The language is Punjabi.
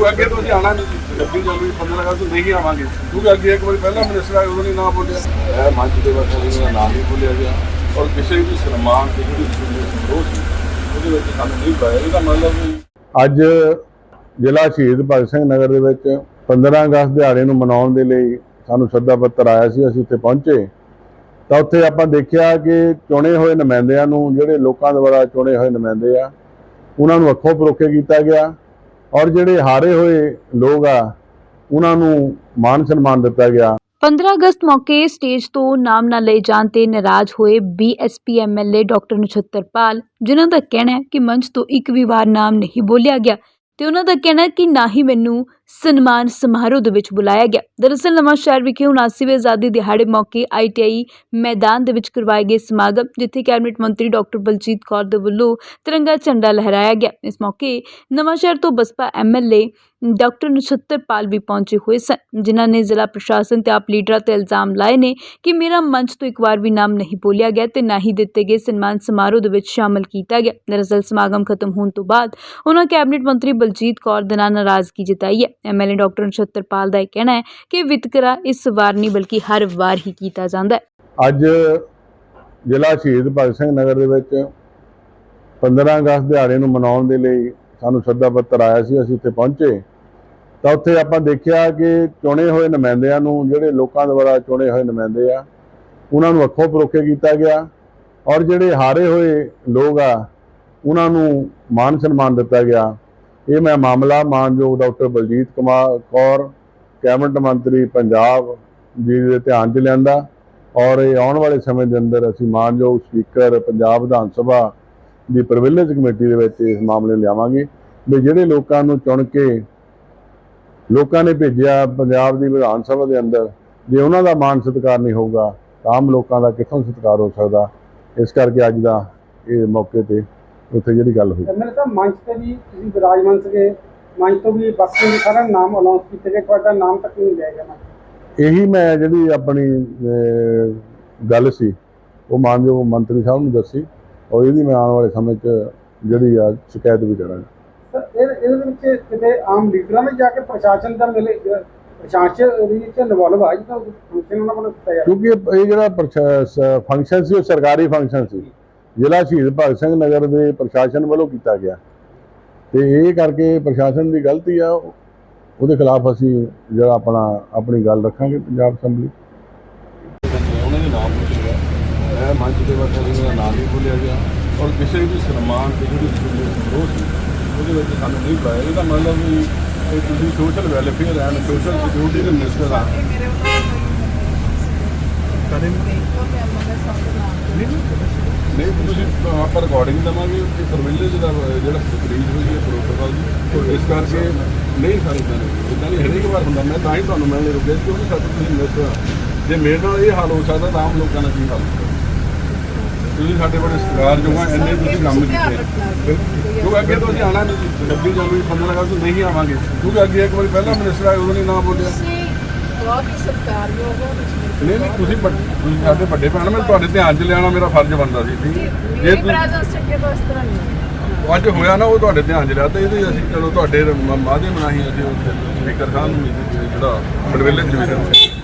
ਕਿਉਂਕਿ ਅੱਗੇ ਤੋਂ ਅਸੀਂ ਆਣਾ ਨਹੀਂ ਸੀ ਲੱਗੀ ਜਨਵਰੀ 15 ਅਗਸਤ ਨੂੰ ਨਹੀਂ ਆਵਾਂਗੇ। ਕਿਉਂਕਿ ਅੱਗੇ ਇੱਕ ਵਾਰੀ ਪਹਿਲਾਂ ਮਿਨਿਸਟਰ ਆਇਆ ਉਦੋਂ ਨਹੀਂ ਨਾ ਬੋਲਿਆ। ਇਹ ਮੰਚ ਦੇ ਵਕਤ ਉਹਦਾ ਨਾਮ ਨਹੀਂ ਬੋਲਿਆ ਗਿਆ। ਔਰ ਕਿਸੇ ਵੀ ਸਨਮਾਨ ਤੇ ਜਿਹੜੀ ਉਹ ਉਹਦੇ ਵਿੱਚ ਸਾਨੂੰ ਨਹੀਂ ਪਾਇਆ। ਇਹਦਾ ਮਤਲਬ ਅੱਜ ਜ਼ਿਲ੍ਹਾ ਸ਼ਹੀਦ ਭਗਤ ਸਿੰਘ ਨਗਰ ਦੇ ਵਿੱਚ 15 ਅਗਸਤ ਦਿਹਾੜੇ ਨੂੰ ਮਨਾਉਣ ਦੇ ਲਈ ਸਾਨੂੰ ਸੱਦਾ ਪੱਤਰ ਆਇਆ ਸੀ, ਅਸੀਂ ਉੱਥੇ ਪਹੁੰਚੇ। ਤਾਂ ਉੱਥੇ ਆਪਾਂ ਦੇਖਿਆ ਕਿ ਚੁਣੇ ਹੋਏ ਨੁਮਾਇੰਦਿਆਂ ਨੂੰ, ਜਿਹੜੇ ਲੋਕਾਂ ਦੁਆਰਾ ਚੁਣੇ ਹੋਏ ਨੁਮਾਇੰਦੇ ਆ, ਉਹਨਾਂ ਨੂੰ ਅੱਖੋਂ ਪਰੋਖੇ ਕੀਤਾ ਗਿਆ। ਔਰ ਜਿਹੜੇ ਹਾਰੇ ਹੋਏ ਲੋਕ ਆ, ਉਹਨਾਂ ਨੂੰ ਮਾਨ ਸਨਮਾਨ ਦਿੱਤਾ ਗਿਆ। 15 ਅਗਸਤ ਮੌਕੇ ਸਟੇਜ ਤੋਂ ਨਾਮ ਨਾ ਲਏ ਜਾਣ ਤੇ ਨਾਰਾਜ਼ ਹੋਏ ਬੀਐਸਪੀ ਐਮਐਲਏ ਡਾਕਟਰ ਨਛੱਤਰਪਾਲ ਜਿਨ੍ਹਾਂ ਦਾ ਕਹਿਣਾ ਹੈ ਕਿ ਮੰਚ ਤੋਂ ਇੱਕ ਵੀ ਵਾਰ ਨਾਮ ਨਹੀਂ ਬੋਲਿਆ ਗਿਆ। ਤੇ ਉਹਨਾਂ ਦਾ ਕਹਿਣਾ ਹੈ ਕਿ ਨਾ ਹੀ ਮੈਨੂੰ ਸਨਮਾਨ ਸਮਾਰੋਹ ਦੇ ਵਿੱਚ ਬੁਲਾਇਆ ਗਿਆ। ਦਰਅਸਲ ਨਵਾਂ ਸ਼ਹਿਰ ਵਿਖੇ 79ਵੇਂ ਆਜ਼ਾਦੀ ਦਿਹਾੜੇ ਮੌਕੇ ਆਈਟੀਆਈ ਮੈਦਾਨ ਦੇ ਵਿੱਚ ਕਰਵਾਏ ਗਏ ਸਮਾਗਮ, ਜਿੱਥੇ ਕੈਬਨਿਟ ਮੰਤਰੀ ਡਾਕਟਰ ਬਲਜੀਤ ਕੌਰ ਦੇ ਵੱਲੋਂ ਤਿਰੰਗਾ ਝੰਡਾ ਲਹਿਰਾਇਆ ਗਿਆ। ਇਸ ਮੌਕੇ ਨਵਾਂ ਸ਼ਹਿਰ ਤੋਂ ਬਸਪਾ ਐਮਐਲਏ ਡਾਕਟਰ ਨਛੱਤਰ ਪਾਲ ਵੀ ਪਹੁੰਚੇ ਹੋਏ ਸਨ, ਜਿਨ੍ਹਾਂ ਨੇ ਜ਼ਿਲ੍ਹਾ ਪ੍ਰਸ਼ਾਸਨ ਤੇ ਆਪ ਲੀਡਰਾਂ ਤੇ ਇਲਜ਼ਾਮ ਲਾਏ ਨੇ ਕਿ ਮੇਰਾ ਮੰਚ ਤੋਂ ਇੱਕ ਵਾਰ ਵੀ ਨਾਮ ਨਹੀਂ ਬੋਲਿਆ ਗਿਆ ਤੇ ਨਾ ਹੀ ਦਿੱਤੇ ਗਏ ਸਨਮਾਨ ਸਮਾਰੋਹ ਦੇ ਵਿੱਚ ਸ਼ਾਮਲ ਕੀਤਾ ਗਿਆ। ਦਰਅਸਲ ਸਮਾਗਮ ਖਤਮ ਹੋਣ ਤੋਂ ਬਾਅਦ ਉਹਨਾਂ ਕੈਬਨਿਟ ਮੰਤਰੀ ਬਲਜੀਤ ਕੌਰ ਦੇ ਨਾਲ ਨਾਰਾਜ਼ਗੀ ਜਤਾਈ ਹੈ। ਐਮਐਲਏ ਡਾਕਟਰ ਨਛੱਤਰਪਾਲ ਦਾ ਇਹ ਕਹਿਣਾ ਹੈ ਕਿ ਵਿਤਕਰਾ ਇਸ ਵਾਰ ਨਹੀਂ ਬਲਕਿ ਹਰ ਵਾਰ ਹੀ ਕੀਤਾ ਜਾਂਦਾ ਹੈ। ਅੱਜ ਜ਼ਿਲ੍ਹਾ ਸ਼ਹੀਦ ਭਗਤ ਸਿੰਘ ਨਗਰ ਦੇ ਵਿੱਚ 15 ਅਗਸਤ ਦਿਹਾੜੇ ਨੂੰ ਮਨਾਉਣ ਦੇ ਲਈ ਸਾਨੂੰ ਸੱਦਾ ਪੱਤਰ ਆਇਆ ਸੀ, ਅਸੀਂ ਉੱਥੇ ਪਹੁੰਚੇ। ਤਾਂ ਉੱਥੇ ਆਪਾਂ ਦੇਖਿਆ ਕਿ ਚੁਣੇ ਹੋਏ ਨੁਮਾਇੰਦਿਆਂ ਨੂੰ, ਜਿਹੜੇ ਲੋਕਾਂ ਦੁਆਰਾ ਚੁਣੇ ਹੋਏ ਨੁਮਾਇੰਦੇ ਆ, ਉਹਨਾਂ ਨੂੰ ਅੱਖੋਂ ਪਰੋਖੇ ਕੀਤਾ ਗਿਆ ਔਰ ਜਿਹੜੇ ਹਾਰੇ ਹੋਏ ਲੋਕ ਆ, ਉਹਨਾਂ ਨੂੰ ਮਾਨ ਸਨਮਾਨ ਦਿੱਤਾ ਗਿਆ। ਇਹ ਮੈਂ ਮਾਮਲਾ ਮਾਨਯੋਗ ਡਾਕਟਰ ਬਲਜੀਤ ਕੁਮਾਰ ਕੌਰ, ਕੈਬਨਿਟ ਮੰਤਰੀ ਪੰਜਾਬ ਜੀ ਦੇ ਧਿਆਨ 'ਚ ਲਿਆਂਦਾ ਔਰ ਇਹ ਆਉਣ ਵਾਲੇ ਸਮੇਂ ਦੇ ਅੰਦਰ ਅਸੀਂ ਮਾਨਯੋਗ ਸਪੀਕਰ ਪੰਜਾਬ ਵਿਧਾਨ ਸਭਾ ਦੀ ਪ੍ਰਿਵਿਲੇਜ ਕਮੇਟੀ ਦੇ ਵਿੱਚ ਇਸ ਮਾਮਲੇ ਲਿਆਵਾਂਗੇ। ਵੀ ਜਿਹੜੇ ਲੋਕਾਂ ਨੂੰ ਚੁਣ ਕੇ ਲੋਕਾਂ ਨੇ ਭੇਜਿਆ ਪੰਜਾਬ ਦੀ ਵਿਧਾਨ ਸਭਾ ਦੇ ਅੰਦਰ, ਜੇ ਉਹਨਾਂ ਦਾ ਮਾਨ ਸਤਿਕਾਰ ਨਹੀਂ ਹੋਊਗਾ ਆਮ ਲੋਕਾਂ ਦਾ ਕਿੱਥੋਂ ਸਤਿਕਾਰ ਹੋ ਸਕਦਾ? ਇਸ ਕਰਕੇ ਅੱਜ ਦਾ ਇਹ ਮੌਕੇ ਤੇ ਉੱਥੇ ਜਿਹੜੀ ਗੱਲ ਹੋਈ। ਐਮਐਲਏ ਸਾਹਿਬ ਮੰਚ ਤੇ ਵੀ ਤੁਸੀਂ ਵਿਰਾਜਮਾਨ ਸੀਗੇ ਮੰਚ ਤੋਂ ਵੀ ਬਾਕੀ ਸਾਰਾ ਨਾਮ ਅਨਾਉਂਸ ਕੀਤੇ ਗਏ ਤੁਹਾਡਾ ਨਾਮ ਤੱਕ ਨਹੀਂ ਲਿਆ ਗਿਆ ਇਹੀ ਮੈਂ ਜਿਹੜੀ ਆਪਣੀ ਗੱਲ ਸੀ ਉਹ ਮਾਨਯੋਗ ਮੰਤਰੀ ਸਾਹਿਬ ਨੂੰ ਦੱਸੀ ਔਰ ਇਹਦੀ ਮੈਂ ਆਉਣ ਵਾਲੇ ਸਮੇਂ 'ਚ ਜਿਹੜੀ ਆ ਸ਼ਿਕਾਇਤ ਵੀ ਕਰਾਂਗਾ। ਸਰ ਇਹ ਇਹਦੇ ਵਿੱਚ ਕਿਤੇ ਆਮ ਲੀਡਰਾਂ ਨੇ ਜਾ ਕੇ ਪ੍ਰਸ਼ਾਸਨ ਦਾ ਮਿਲੇ ਪ੍ਰਸ਼ਾਸਨ ਦੀ ਚ ਇਨਵੋਲਵ ਆ ਜੀ ਤਾਂ ਫੰਕਸ਼ਨ ਉਹਨਾਂ ਕੋਲ ਕਿਉਂਕਿ ਇਹ ਜਿਹੜਾ ਫੰਕਸ਼ਨ ਸੀ ਉਹ ਸਰਕਾਰੀ ਫੰਕਸ਼ਨ ਸੀ। ਜ਼ਿਲ੍ਹਾ ਸ਼ਹੀਦ ਭਗਤ ਸਿੰਘ ਨਗਰ ਦੇ ਪ੍ਰਸ਼ਾਸਨ ਵੱਲੋਂ ਕੀਤਾ ਗਿਆ। ਤੇ ਇਹ ਕਰਕੇ ਪ੍ਰਸ਼ਾਸਨ ਦੀ ਗਲਤੀ ਆ, ਉਹਦੇ ਖਿਲਾਫ ਅਸੀਂ ਜਿਹੜਾ ਆਪਣਾ, ਆਪਣੀ ਗੱਲ ਰੱਖਾਂਗੇ ਪੰਜਾਬ ਅਸੈਂਬਲੀ। ਉਹਨਾਂ ਦੇ ਨਾਮ ਪੁੱਛਿਆ। ਇਹ ਮੰਚ ਦੇ ਵਕਤ ਉਹਦਾ ਨਾਮ ਨਹੀਂ ਬੋਲਿਆ ਗਿਆ। ਔਰ ਕਿਸੇ ਵੀ ਸਨਮਾਨ ਤੇ ਜਿਹੜੀ ਉਹ ਸੀ ਉਹਦੇ ਵਿੱਚ ਸਾਨੂੰ ਨਹੀਂ ਪਾਇਆ ਇਹਦਾ ਮਤਲਬ ਵੀ ਤੁਸੀਂ social welfare and social security ਦੇ ਮਿਨਿਸਟਰ ਆ। ਨਹੀਂ ਤੁਸੀਂ ਆਪਾਂ ਰਿਕਾਰਡਿੰਗ ਦਵਾਂਗੇ ਕਿ ਪਰਵਿਲੇਜ ਦਾ ਜਿਹੜਾ ਤਕਰੀਰ ਹੋਈ ਹੈ ਪ੍ਰੋਟੋਕਾਲ ਦੀ। ਤੇ ਇਸ ਕਰਕੇ ਨਹੀਂ। ਇਦਾਂ ਨਹੀਂ ਇਦਾਂ ਨਹੀਂ ਹਰੇਕ ਵਾਰ ਹੁੰਦਾ। ਮੈਂ ਤਾਂ ਹੀ ਤੁਹਾਨੂੰ ਮਿਲਣ ਰੁਕਿਆ ਕਿਉਂਕਿ ਸਾਡੇ ਤੁਸੀਂ ਮਿਸ ਜੇ ਮੇਰੇ ਨਾਲ ਇਹ ਹਾਲ ਹੋ ਸਕਦਾ ਤਾਂ ਆਮ ਲੋਕਾਂ ਦਾ ਕੀ ਹਾਲ ਹੋਊਗਾ ਤੁਸੀਂ ਸਾਡੇ ਬੜੇ ਸਤਿਕਾਰ ਜੋ ਆ ਇੰਨੇ ਤੁਸੀਂ ਕੰਮ ਕੀਤੇ। ਕਿਉਂਕਿ ਅੱਗੇ ਤੋਂ ਅਸੀਂ ਆਣਾ ਨਹੀਂ ਸੀ। ਲੱਗੀ ਜਨਵਰੀ 15 ਅਗਸਤ ਨਹੀਂ ਆਵਾਂਗੇ। ਕਿਉਂਕਿ ਅੱਗੇ ਇੱਕ ਵਾਰੀ ਪਹਿਲਾਂ ਮਿਨਿਸਟਰ ਆਇਆ ਉਦੋਂ ਨਹੀਂ ਨਾ ਬੋਲਿਆ। ਤੁਸੀਂ ਬਹੁਤ ਹੀ ਸਤਿਕਾਰਯੋਗ ਹੋ ਤੁਸੀਂ ਨਹੀਂ ਨਹੀਂ ਤੁਸੀਂ ਵੱਡ- ਤੁਸੀਂ ਸਾਡੇ ਵੱਡੇ ਭੈਣ ਮੈਂ ਤੁਹਾਡੇ ਧਿਆਨ 'ਚ ਲਿਆਉਣਾ ਮੇਰਾ ਫਰਜ਼ ਬਣਦਾ ਸੀ ਠੀਕ ਹੈ? ਜੇ ਮੇਰੇ ਤੁਸੀਂ ਬ੍ਰਦਰਸ ਅੱਗੇ ਤੋਂ ਇਸ ਤਰ੍ਹਾਂ ਨਹੀਂ ਅੱਜ ਹੋਇਆ ਨਾ ਉਹ ਤੁਹਾਡੇ ਧਿਆਨ ਚ ਲਿਆ ਤੇ ਇਹਦੇ ਅਸੀਂ ਚਲੋ ਤੁਹਾਡੇ ਮ- ਮਾਧਿਅਮ ਰਾਹੀਂ ਅਸੀਂ ਉੱਥੇ ਸਪੀਕਰ ਸਾਹਿਬ ਨੂੰ ਵੀ ਜਿਹੜਾ ਬੜਵੇਲੇ ਚ ਵੀ